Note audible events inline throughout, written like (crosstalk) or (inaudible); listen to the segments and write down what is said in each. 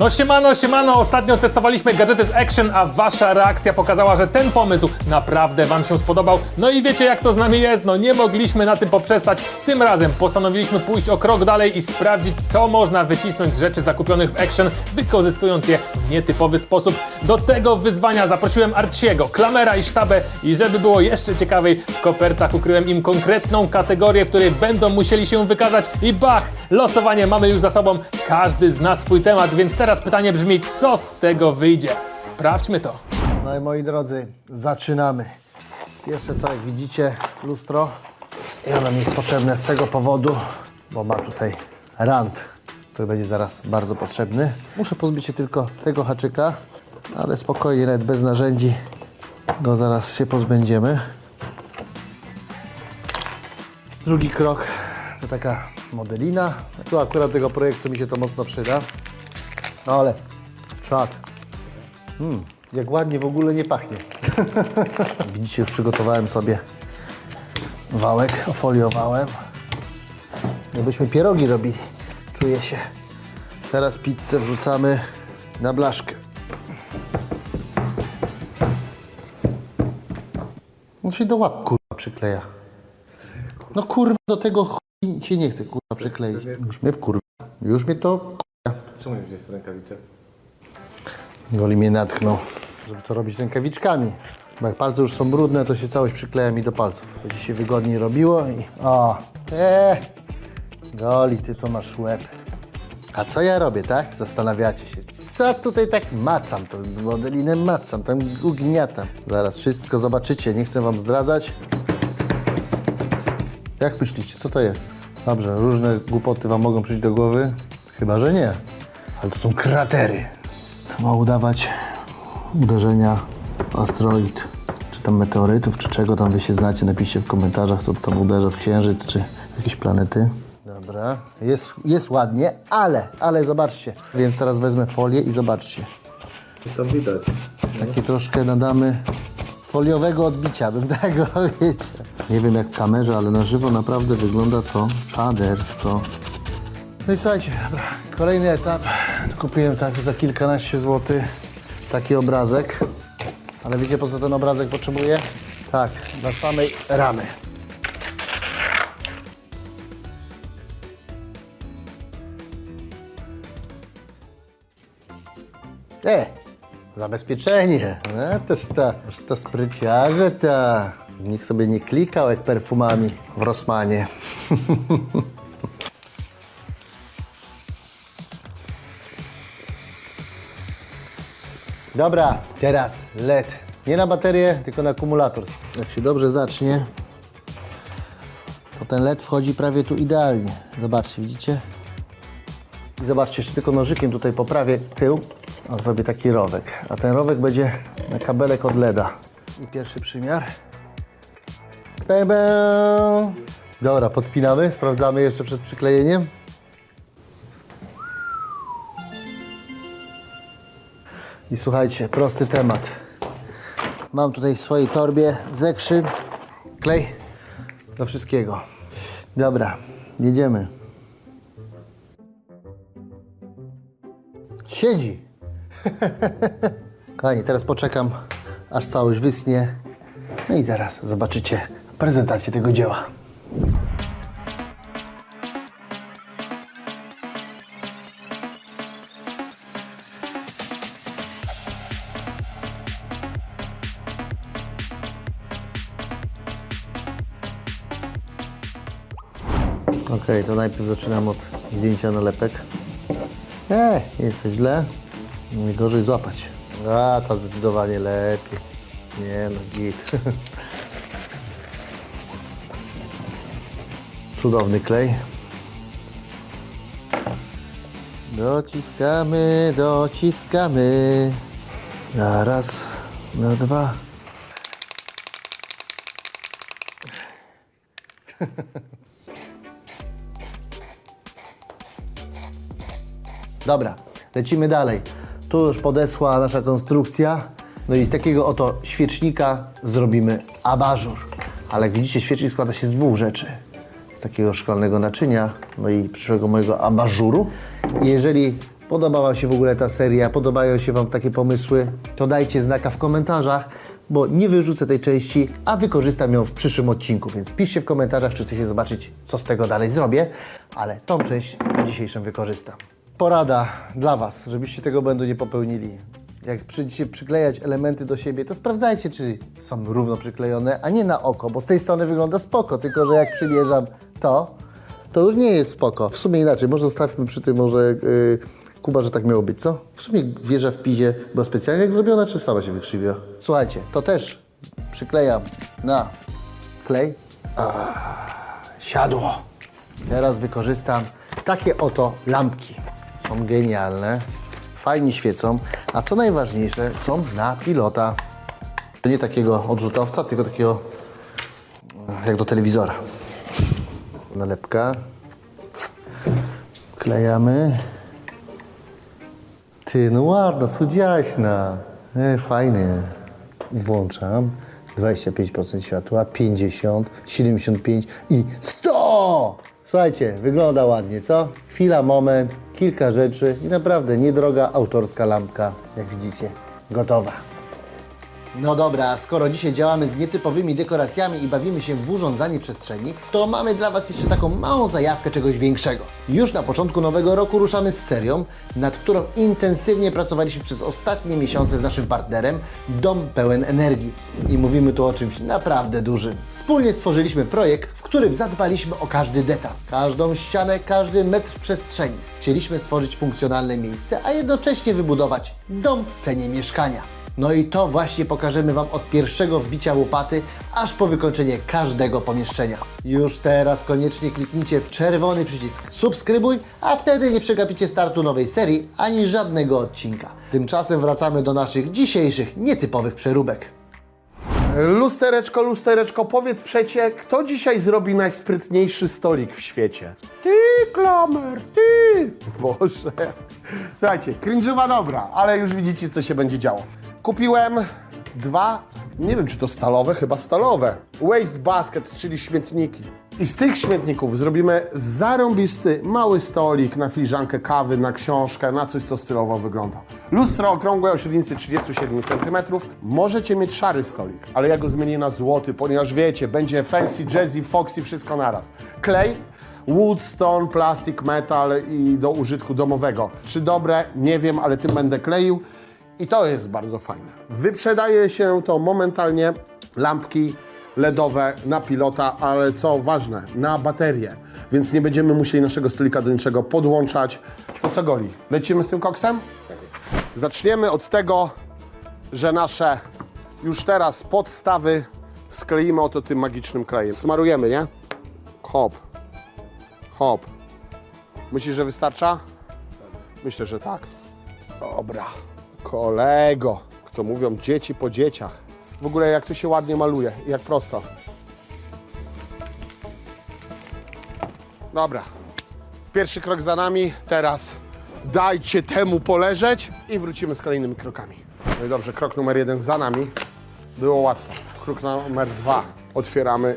No siemano, siemano, ostatnio testowaliśmy gadżety z Action, a wasza reakcja pokazała, że ten pomysł naprawdę wam się spodobał. No i wiecie jak to z nami jest, no nie mogliśmy na tym poprzestać. Tym razem postanowiliśmy pójść o krok dalej i sprawdzić, co można wycisnąć z rzeczy zakupionych w Action, wykorzystując je w nietypowy sposób. Do tego wyzwania zaprosiłem Arciego, Klamera i Sztabę i żeby było jeszcze ciekawiej, w kopertach ukryłem im konkretną kategorię, w której będą musieli się wykazać i bach, losowanie mamy już za sobą, każdy zna swój temat, więc teraz pytanie brzmi, co z tego wyjdzie? Sprawdźmy to. No i moi drodzy, zaczynamy. Pierwsze co, jak widzicie, lustro. I ono mi jest potrzebne z tego powodu, bo ma tutaj rand, który będzie zaraz bardzo potrzebny. Muszę pozbyć się tylko tego haczyka, ale spokojnie, nawet bez narzędzi go zaraz się pozbędziemy. Drugi krok to taka modelina. Tu akurat tego projektu mi się to mocno przyda. No ale czad. Mm, jak ładnie w ogóle nie pachnie. (laughs) Widzicie, już przygotowałem sobie wałek, ofoliowałem. Jakbyśmy pierogi robili, czuję się. Teraz pizzę wrzucamy na blaszkę. On się do łap kurwa przykleja. No kurwa, do tego chuj się nie chce kurwa przykleić. Już mnie wkurwa. Już mnie to Czemu nie wziąłeś rękawice? Goli mnie natknął, żeby to robić rękawiczkami. Bo jak palce już są brudne, to się całość przykleja mi do palców. Będzie się wygodniej robiło i... O! Eee! Goli, ty to masz łeb. A co ja robię, tak? Zastanawiacie się. Co tutaj tak macam? To modelinę macam, tam ugniatam. Zaraz wszystko zobaczycie, nie chcę wam zdradzać. Jak myślicie, co to jest? Dobrze, różne głupoty wam mogą przyjść do głowy. Chyba, że nie. Ale to są kratery. To ma udawać uderzenia asteroid, czy tam meteorytów, czy czego tam wy się znacie. Napiszcie w komentarzach, co tam uderza w księżyc, czy jakieś planety. Dobra, jest, jest ładnie, ale, ale zobaczcie. Więc teraz wezmę folię i zobaczcie. Coś tam widać. Takie troszkę nadamy foliowego odbicia, bym (laughs) tego powiedział. Nie wiem jak w kamerze, ale na żywo naprawdę wygląda to czadersko. No i słuchajcie, dobra, kolejny etap. Kupiłem tak za kilkanaście złotych taki obrazek. Ale wiecie po co ten obrazek potrzebuję? Tak, dla samej ramy. E, zabezpieczenie. No, też ta, też ta spryciarze ta. Nikt sobie nie klikał jak perfumami w Rossmanie. (laughs) Dobra, teraz LED. Nie na baterię, tylko na akumulator. Jak się dobrze zacznie, to ten LED wchodzi prawie tu idealnie. Zobaczcie, widzicie? I zobaczcie, jeszcze tylko nożykiem tutaj poprawię tył, a zrobię taki rowek. A ten rowek będzie na kabelek od LEDa. I pierwszy przymiar. Bę. Dobra, podpinamy, sprawdzamy jeszcze przed przyklejeniem. I słuchajcie, prosty temat. Mam tutaj w swojej torbie zekrzyn, klej do wszystkiego. Dobra, jedziemy. Siedzi. (laughs) Kochani, teraz poczekam, aż całość wysnie. No i zaraz zobaczycie prezentację tego dzieła. Ok, to najpierw zaczynam od zdjęcia nalepek. E, nie jest to źle. Najgorzej złapać. A, ta zdecydowanie lepiej. Nie no, git. (laughs) Cudowny klej. Dociskamy, dociskamy. Na raz, na dwa. (laughs) Dobra, lecimy dalej. Tu już podesła nasza konstrukcja. No i z takiego oto świecznika zrobimy abażur. Ale jak widzicie, świecznik składa się z dwóch rzeczy. Z takiego szklanego naczynia, no i przyszłego mojego abażuru. I jeżeli Podoba Wam się w ogóle ta seria? Podobają się Wam takie pomysły? To dajcie znaka w komentarzach, bo nie wyrzucę tej części, a wykorzystam ją w przyszłym odcinku, więc piszcie w komentarzach, czy chcecie zobaczyć, co z tego dalej zrobię, ale tą część w dzisiejszym wykorzystam. Porada dla Was, żebyście tego błędu nie popełnili. Jak przyjdziecie przyklejać elementy do siebie, to sprawdzajcie, czy są równo przyklejone, a nie na oko, bo z tej strony wygląda spoko, tylko że jak przymierzam to, to już nie jest spoko. W sumie inaczej, może zostawmy przy tym, może yy, Kuba, że tak miało być, co? W sumie wieża w pizie była specjalnie jak zrobiona, czy sama się wykrzywiła? Słuchajcie, to też przyklejam na klej. siadło. Teraz wykorzystam takie oto lampki. Są genialne, fajnie świecą, a co najważniejsze, są na pilota. Nie takiego odrzutowca, tylko takiego e, jak do telewizora. Nalepka. Wklejamy. Ty, no ładna, cudziaśna. E, fajnie. Włączam. 25% światła, 50, 75 i 100! Słuchajcie, wygląda ładnie, co? Chwila, moment, kilka rzeczy i naprawdę niedroga autorska lampka, jak widzicie, gotowa. No dobra, skoro dzisiaj działamy z nietypowymi dekoracjami i bawimy się w urządzanie przestrzeni, to mamy dla Was jeszcze taką małą zajawkę czegoś większego. Już na początku nowego roku ruszamy z serią, nad którą intensywnie pracowaliśmy przez ostatnie miesiące z naszym partnerem Dom Pełen Energii. I mówimy tu o czymś naprawdę dużym. Wspólnie stworzyliśmy projekt, w którym zadbaliśmy o każdy detal, każdą ścianę, każdy metr przestrzeni. Chcieliśmy stworzyć funkcjonalne miejsce, a jednocześnie wybudować dom w cenie mieszkania. No i to właśnie pokażemy Wam od pierwszego wbicia łopaty, aż po wykończenie każdego pomieszczenia. Już teraz koniecznie kliknijcie w czerwony przycisk subskrybuj, a wtedy nie przegapicie startu nowej serii ani żadnego odcinka. Tymczasem wracamy do naszych dzisiejszych nietypowych przeróbek. Lustereczko, lustereczko, powiedz przecie, kto dzisiaj zrobi najsprytniejszy stolik w świecie? Ty, Klamer, ty! (laughs) Boże. Słuchajcie, cringe'owa dobra, ale już widzicie, co się będzie działo. Kupiłem dwa, nie wiem czy to stalowe, chyba stalowe, waste basket, czyli śmietniki. I z tych śmietników zrobimy zarąbisty mały stolik na filiżankę kawy, na książkę, na coś, co stylowo wygląda. Lustro okrągłe o średnicy 37 cm. Możecie mieć szary stolik, ale ja go zmienię na złoty, ponieważ wiecie, będzie fancy, jazzy, foxy, wszystko naraz. Klej Wood, stone, plastik, metal i do użytku domowego. Czy dobre? Nie wiem, ale tym będę kleił i to jest bardzo fajne. Wyprzedaje się to momentalnie lampki LEDowe na pilota, ale co ważne, na baterie, więc nie będziemy musieli naszego stolika do niczego podłączać. To co goli? Lecimy z tym koksem? Zaczniemy od tego, że nasze już teraz podstawy skleimy oto tym magicznym klejem. Smarujemy, nie? Hop. Hop. Myślisz, że wystarcza? Myślę, że tak. Dobra. Kolego. Kto mówią dzieci po dzieciach. W ogóle jak to się ładnie maluje, jak prosto. Dobra. Pierwszy krok za nami. Teraz dajcie temu poleżeć i wrócimy z kolejnymi krokami. No i dobrze, krok numer jeden za nami. Było łatwo. Krok numer dwa. Otwieramy.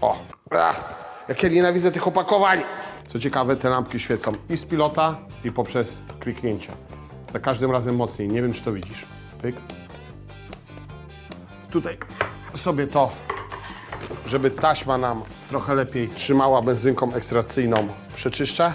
O. Ach, jak ja nienawidzę tych opakowań. Co ciekawe, te lampki świecą i z pilota, i poprzez kliknięcie. Za każdym razem mocniej. Nie wiem, czy to widzisz. Pyk. Tutaj sobie to, żeby taśma nam trochę lepiej trzymała benzynką ekstrakcyjną, przeczyszczę.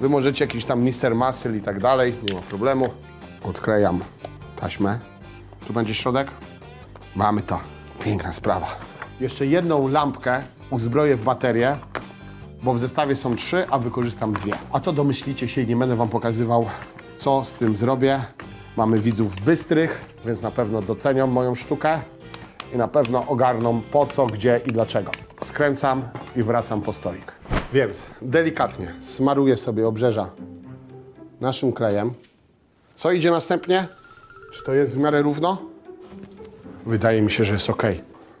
Wy możecie jakiś tam Mister Muscle i tak dalej, nie ma problemu. Odklejam taśmę. Tu będzie środek. Mamy to. Piękna sprawa. Jeszcze jedną lampkę uzbroję w baterię, bo w zestawie są trzy, a wykorzystam dwie. A to domyślicie się i nie będę wam pokazywał, co z tym zrobię. Mamy widzów bystrych, więc na pewno docenią moją sztukę i na pewno ogarną po co, gdzie i dlaczego. Skręcam i wracam po stolik. Więc delikatnie smaruję sobie obrzeża naszym krajem. Co idzie następnie? Czy to jest w miarę równo? Wydaje mi się, że jest ok.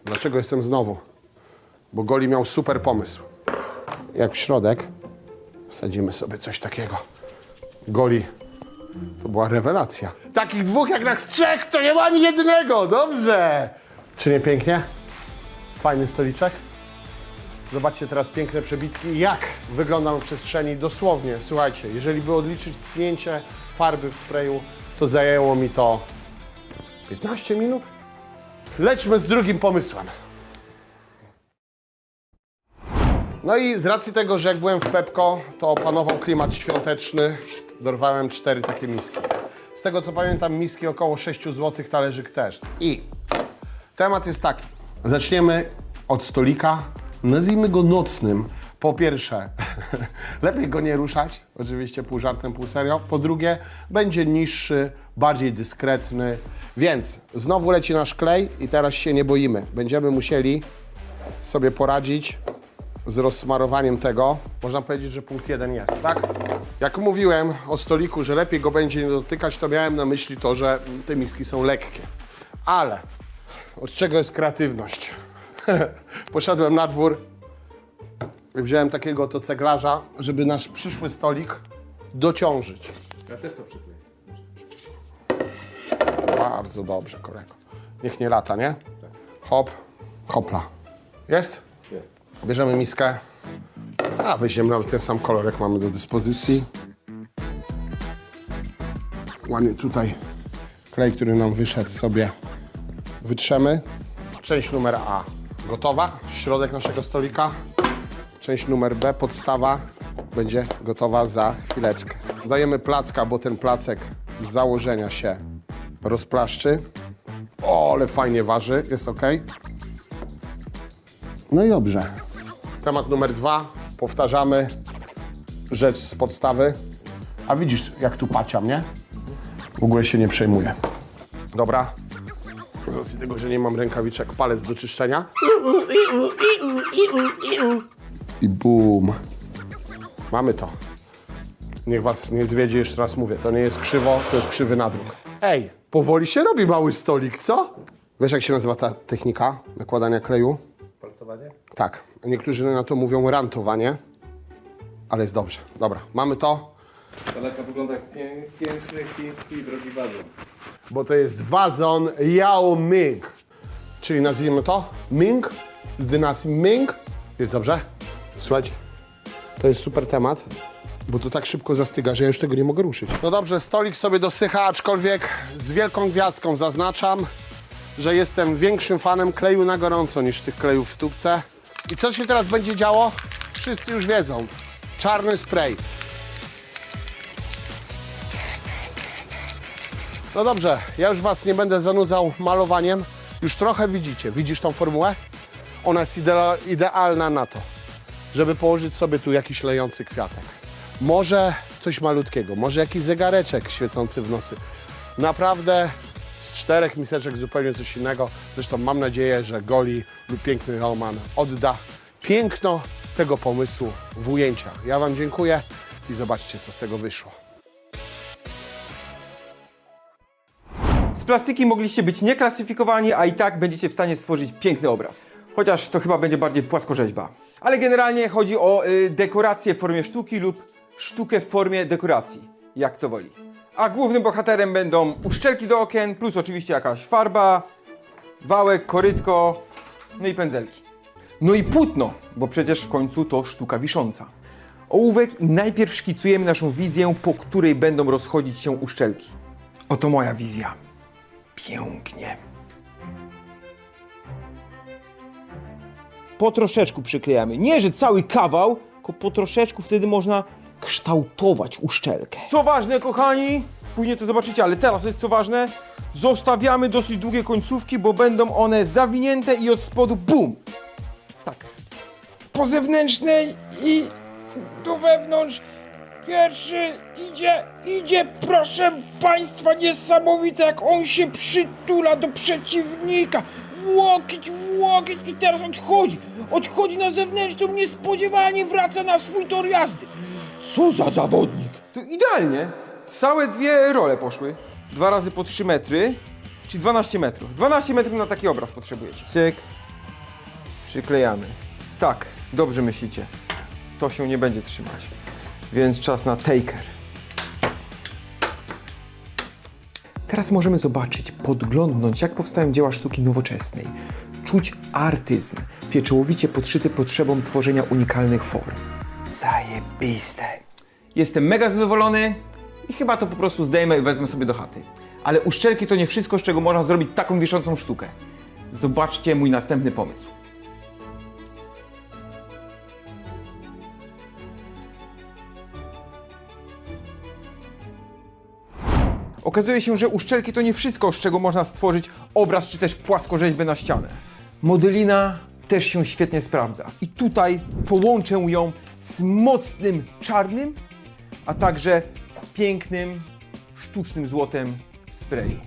Dlaczego jestem znowu? Bo Goli miał super pomysł. Jak w środek wsadzimy sobie coś takiego. Goli, to była rewelacja. Takich dwóch jak nas trzech, to nie ma ani jednego. Dobrze. Czy nie pięknie? Fajny stoliczek. Zobaczcie teraz piękne przebitki, jak wygląda na przestrzeni dosłownie. Słuchajcie, jeżeli by odliczyć schnięcie farby w sprayu, to zajęło mi to 15 minut. Lećmy z drugim pomysłem. No i z racji tego, że jak byłem w Pepko, to opanował klimat świąteczny, dorwałem cztery takie miski. Z tego co pamiętam, miski około 6 zł, talerzyk też. I temat jest taki. Zaczniemy od stolika, nazwijmy go nocnym. Po pierwsze, (laughs) lepiej go nie ruszać, oczywiście pół żartem, pół serio. Po drugie, będzie niższy, bardziej dyskretny, więc znowu leci nasz klej i teraz się nie boimy. Będziemy musieli sobie poradzić z rozsmarowaniem tego. Można powiedzieć, że punkt jeden jest, tak? Jak mówiłem o stoliku, że lepiej go będzie nie dotykać, to miałem na myśli to, że te miski są lekkie. Ale od czego jest kreatywność? (laughs) Poszedłem na dwór i wziąłem takiego oto ceglarza, żeby nasz przyszły stolik dociążyć. Ja też to przykleję. Bardzo dobrze, kolego. Niech nie lata, nie? Hop, hopla. Jest? Bierzemy miskę. A, weźmiemy nawet ten sam kolor, jak mamy do dyspozycji. Ładnie tutaj klej, który nam wyszedł, sobie wytrzemy. Część numer A gotowa, środek naszego stolika. Część numer B, podstawa, będzie gotowa za chwileczkę. Dajemy placka, bo ten placek z założenia się rozplaszczy. O, ale fajnie waży, jest ok. No i dobrze. Temat numer dwa. Powtarzamy rzecz z podstawy. A widzisz, jak tu paciam, nie? W ogóle się nie przejmuję. Dobra. Z racji tego, że nie mam rękawiczek, palec do czyszczenia. I bum. Mamy to. Niech was nie zwiedzie, jeszcze raz mówię. To nie jest krzywo, to jest krzywy nadruk. Ej, powoli się robi mały stolik, co? Wiesz, jak się nazywa ta technika nakładania kleju? Palcowanie? Tak. Niektórzy na to mówią rantowanie, ale jest dobrze. Dobra, mamy to, Daleka wygląda jak pię- piękny chiński drogi wazon. bo to jest wazon Yao Ming. Czyli nazwijmy to Ming z dynastii Ming. Jest dobrze? Słuchajcie, to jest super temat, bo to tak szybko zastyga, że ja już tego nie mogę ruszyć. No dobrze, stolik sobie dosycha, aczkolwiek z wielką gwiazdką zaznaczam, że jestem większym fanem kleju na gorąco niż tych klejów w tubce. I co się teraz będzie działo? Wszyscy już wiedzą. Czarny spray. No dobrze, ja już Was nie będę zanudzał malowaniem. Już trochę widzicie. Widzisz tą formułę? Ona jest idea- idealna na to, żeby położyć sobie tu jakiś lejący kwiatek. Może coś malutkiego, może jakiś zegareczek świecący w nocy. Naprawdę czterech miseczek zupełnie coś innego. Zresztą mam nadzieję, że Goli lub piękny Roman odda piękno tego pomysłu w ujęciach. Ja Wam dziękuję i zobaczcie, co z tego wyszło. Z plastiki mogliście być nieklasyfikowani, a i tak będziecie w stanie stworzyć piękny obraz. Chociaż to chyba będzie bardziej płaskorzeźba. Ale generalnie chodzi o y, dekorację w formie sztuki lub sztukę w formie dekoracji, jak to woli. A głównym bohaterem będą uszczelki do okien, plus oczywiście jakaś farba, wałek, korytko, no i pędzelki. No i płótno, bo przecież w końcu to sztuka wisząca. Ołówek i najpierw szkicujemy naszą wizję, po której będą rozchodzić się uszczelki. Oto moja wizja. Pięknie. Po troszeczku przyklejamy. Nie, że cały kawał, tylko po troszeczku wtedy można kształtować uszczelkę. Co ważne, kochani, później to zobaczycie, ale teraz jest co ważne, zostawiamy dosyć długie końcówki, bo będą one zawinięte i od spodu bum! Tak. Po zewnętrznej i do wewnątrz. Pierwszy idzie, idzie, proszę Państwa, niesamowite jak on się przytula do przeciwnika. Łokieć łokieć i teraz odchodzi. Odchodzi na zewnętrzną, niespodziewanie wraca na swój tor jazdy. Co za zawodnik. To idealnie. Całe dwie role poszły. Dwa razy po 3 metry, czyli 12 metrów. 12 metrów na taki obraz potrzebujecie. Cyk. Przyklejamy. Tak, dobrze myślicie. To się nie będzie trzymać. Więc czas na taker. Teraz możemy zobaczyć, podglądnąć, jak powstają dzieła sztuki nowoczesnej. czuć artyzm, pieczołowicie podszyty potrzebą tworzenia unikalnych form. Zajebiste. Jestem mega zadowolony i chyba to po prostu zdejmę i wezmę sobie do chaty. Ale uszczelki to nie wszystko, z czego można zrobić taką wiszącą sztukę. Zobaczcie mój następny pomysł. Okazuje się, że uszczelki to nie wszystko, z czego można stworzyć obraz czy też płaskorzeźbę na ścianę. Modelina też się świetnie sprawdza. I tutaj połączę ją z mocnym czarnym, a także z pięknym, sztucznym złotem w sprayu.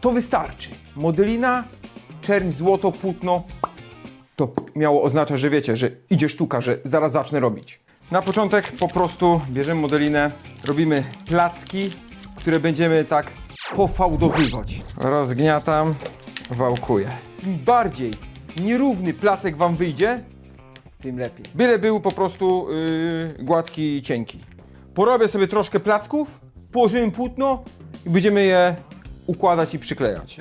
To wystarczy. Modelina, czerń, złoto, płótno. To miało oznaczać, że wiecie, że idzie sztuka, że zaraz zacznę robić. Na początek po prostu bierzemy modelinę, robimy placki, które będziemy tak pofałdowywać. Rozgniatam, wałkuję. Im bardziej nierówny placek wam wyjdzie, tym lepiej. Byle był po prostu yy, gładki i cienki. Porobię sobie troszkę placków, położymy płótno i będziemy je układać i przyklejać.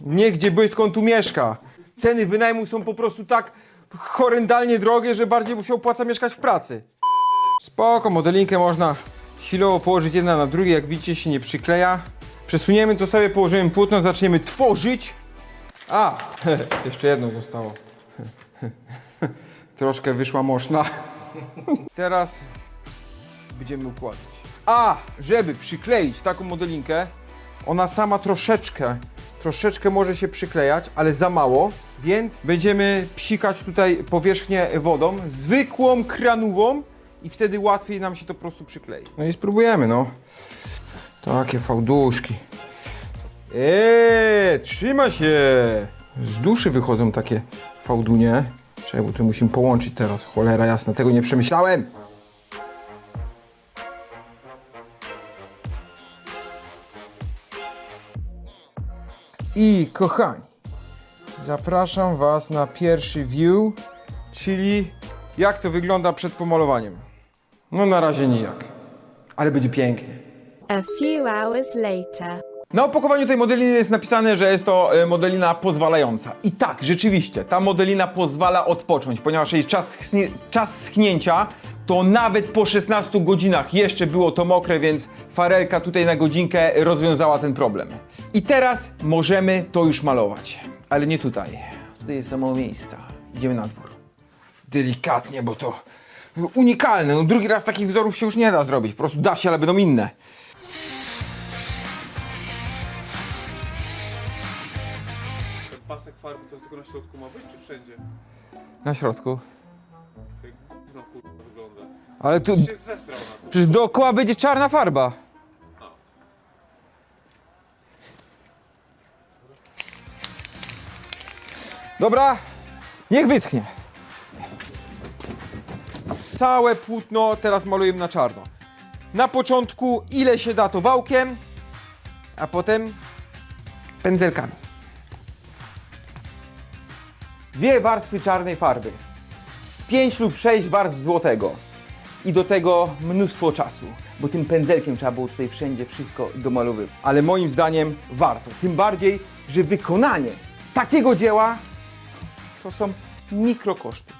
Nie gdzie byt, on tu mieszka. Ceny wynajmu są po prostu tak horrendalnie drogie, że bardziej mu się opłaca mieszkać w pracy. Spoko, modelinkę można chwilowo położyć jedna na drugie, jak widzicie się nie przykleja. Przesuniemy to sobie, położymy płótno, zaczniemy tworzyć. A, (laughs) jeszcze jedno zostało. (laughs) Troszkę wyszła moszna. (laughs) Teraz będziemy układać. A, żeby przykleić taką modelinkę, ona sama troszeczkę, troszeczkę może się przyklejać, ale za mało, więc będziemy psikać tutaj powierzchnię wodą, zwykłą kranową i wtedy łatwiej nam się to po prostu przyklei. No i spróbujemy, no. Takie fałduszki. Eee, trzyma się! Z duszy wychodzą takie fałdunie. Bo tu musimy połączyć teraz. Cholera jasna, tego nie przemyślałem. I kochani, zapraszam Was na pierwszy view, czyli jak to wygląda przed pomalowaniem. No na razie nijak, ale będzie pięknie. A few hours later. Na opakowaniu tej modeliny jest napisane, że jest to e, modelina pozwalająca. I tak, rzeczywiście, ta modelina pozwala odpocząć, ponieważ jej czas, czas schnięcia to nawet po 16 godzinach jeszcze było to mokre, więc farelka tutaj na godzinkę rozwiązała ten problem. I teraz możemy to już malować. Ale nie tutaj. Tutaj jest za mało miejsca. Idziemy na dwór. Delikatnie, bo to unikalne. No drugi raz takich wzorów się już nie da zrobić. Po prostu da się, ale będą inne. Na środku ma być, czy wszędzie? Na środku. Jak gówno kurwa wygląda. Ale tu Się zesrał na to. Przecież dookoła będzie czarna farba. Dobra, niech wyschnie. Całe płótno teraz malujemy na czarno. Na początku ile się da to wałkiem, a potem pędzelkami. Dwie warstwy czarnej farby. Z pięć lub sześć warstw złotego i do tego mnóstwo czasu, bo tym pędzelkiem trzeba było tutaj wszędzie wszystko domalowywać. Ale moim zdaniem warto. Tym bardziej, że wykonanie takiego dzieła to są mikrokoszty.